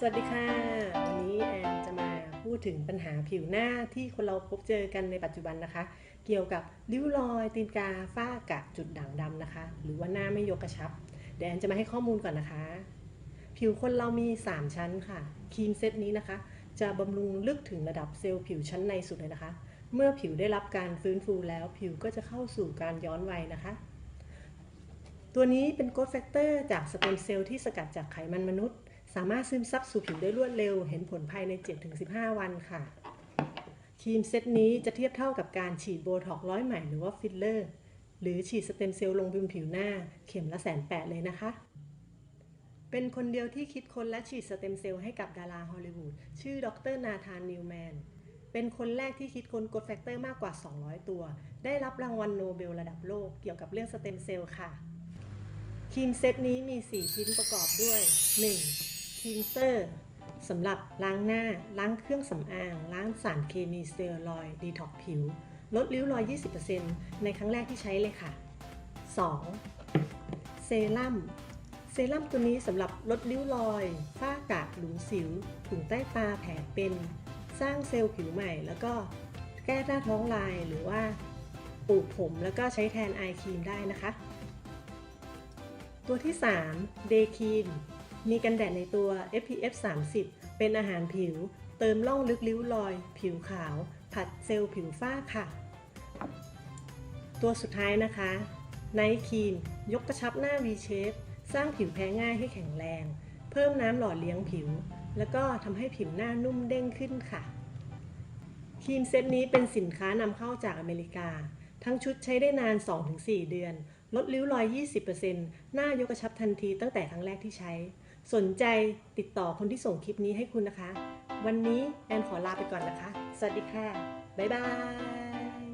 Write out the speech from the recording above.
สวัสดีค่ะ วันนี้แอนจะมาพูดถึงปัญหาผิวหน้าที่คนเราพบเจอกันในปัจจุบันนะคะ เกี่ยวกับริ้วรอย ตีนกาฝ้ากระจุดด่างดำนะคะ หรือว่าหน้าไม่ยกกระชับเดี๋ยวแอนจะมาให้ข้อมูลก่อนนะคะ ผิวคนเรามี 3 ชั้นค่ะครีมเซตนี้นะคะ จะบำรุงลึกถึงระดับเซลล์ผิวชั้นในสุดเลยนะคะ เมื่อผิวได้รับการฟื้นฟูแล้ว ผิวก็จะเข้าสู่การย้อนวัยนะคะ ตัวนี้เป็นโก d แฟกเตอร์จากสเต็มเซลล์ที่สกัดจากไขมันมนุษย์ สามารถซึมซับสู่ผิวได้รวดเร็ว เห็นผลภายใน 7-15 วันค่ะ ครีมเซตนี้จะเทียบเท่ากับการฉีดโบท็อกร้อยใหม่หรือว่าฟิลเลอร์ หรือฉีดสเต็มเซลล์ลงบนผิวหน้าเข็มละแสนแปดเลยนะคะ เป็นคนเดียวที่คิดค้นและฉีดสเต็มเซลล์ให้กับดาราฮอลลีวูดชื่อดรนาธานนิวแมนเป็นคนแรกที่คิดค้นก d แฟกเตอร์มากกว่า 200 ตัว ได้รับรางวัลโนเบลระดับโลกเกี่ยวกับเรื่องสเต็มเซลล์ค่ะ ครีมเซตนี้มี 4 ชิ้นประกอบด้วย 1. คลีนเซอร์สำหรับล้างหน้า ล้างเครื่องสำอาง ล้างสารเคมีสเตียรอยดีท็อกผิว ลดริ้วรอย 20%ในครั้งแรกที่ใช้เลยค่ะ 2. เซรั่ม เซรั่มตัวนี้สำหรับลดริ้วรอย ฝ้ากระหลุมสิว ถุงใต้ตาแผลเป็น สร้างเซลล์ผิวใหม่ แล้วก็แก้หน้าท้องลายหรือว่าปลูกผมแล้วก็ใช้แทนไอครีมได้นะคะ ตัวที่3 Day Cream มี มีกันแดดในตัว SPF 30 เป็นอาหารผิว เติมร่องลึกริ้วรอย ผิวขาว ผัดเซลล์ผิวฝ้าค่ะ ตัวสุดท้ายนะคะ Night Cream ยกกระชับหน้า V shape สร้างผิวแพ้ง่ายให้แข็งแรง เพิ่มน้ำหล่อเลี้ยงผิว แล้วก็ทำให้ผิวหน้านุ่มเด้งขึ้นค่ะ ครีมเซตนี้เป็นสินค้านำเข้าจากอเมริกา ทั้งชุดใช้ได้นาน 2-4 เดือน ลดริ้วรอย 20%หน้ายกกระชับทันทีตั้งแต่ครั้งแรกที่ใช้ สนใจติดต่อคนที่ส่งคลิปนี้ให้คุณนะคะ วันนี้แอนขอลาไปก่อนนะคะ สวัสดีค่ะ บ๊ายบาย